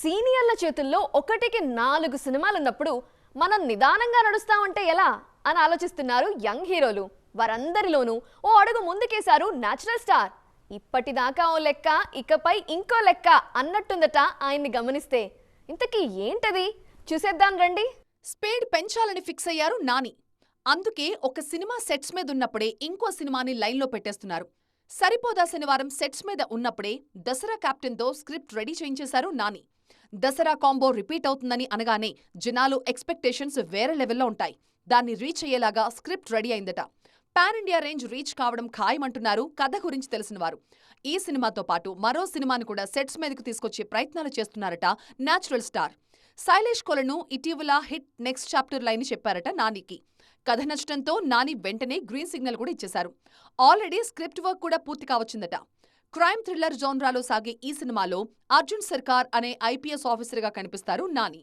సీనియర్ల చేతుల్లో ఒకటికి నాలుగు సినిమాలున్నప్పుడు మనం నిదానంగా నడుస్తామంటే ఎలా అని ఆలోచిస్తున్నారు యంగ్ హీరోలు. వారందరిలోనూ ఓ అడుగు ముందుకేశారు నాచురల్ స్టార్. ఇప్పటిదాకా ఓ లెక్క ఇకపై ఇంకో లెక్క అన్నట్టుందట ఆయన్ని గమనిస్తే. ఇంతకీ ఏంటది? చూసేద్దాం రండి. స్పీడ్ పెంచాలని ఫిక్స్ అయ్యారు నాని. అందుకే ఒక సినిమా సెట్స్ మీద ఉన్నప్పుడే ఇంకో సినిమాని లైన్లో పెట్టేస్తున్నారు. సరిపోదా శనివారం సెట్స్ మీద ఉన్నప్పుడే దసరా కెప్టెన్తో స్క్రిప్ట్ రెడీ చేయించేశారు నాని. దసరా కాంబో రిపీట్ అవుతుందని అనగానే జనాలు ఎక్స్పెక్టేషన్స్ వేరే లెవెల్లో ఉంటాయి. దాన్ని రీచ్ అయ్యేలాగా స్క్రిప్ట్ రెడీ అయిందట. పాన్ ఇండియా రేంజ్ రీచ్ కావడం ఖాయమంటున్నారు కథ గురించి తెలిసినవారు ఈ సినిమాతో పాటు మరో సినిమాను కూడా సెట్స్ మీదకు తీసుకొచ్చే ప్రయత్నాలు చేస్తున్నారట న్యాచురల్ స్టార్. శైలేష్ కొలను ఇటీవల హిట్ నెక్స్ట్ చాప్టర్ లైన్ చెప్పారట నానికి. కథ నచ్చడంతో నాని వెంటనే గ్రీన్ సిగ్నల్ కూడా ఇచ్చేశారు. ఆల్రెడీ స్క్రిప్ట్ వర్క్ కూడా పూర్తి కావచ్చిందట. క్రైమ్ థ్రిల్లర్ జోన్రాలో సాగే ఈ సినిమాలో అర్జున్ సర్కార్ అనే ఐపీఎస్ ఆఫీసర్గా కనిపిస్తారు నాని.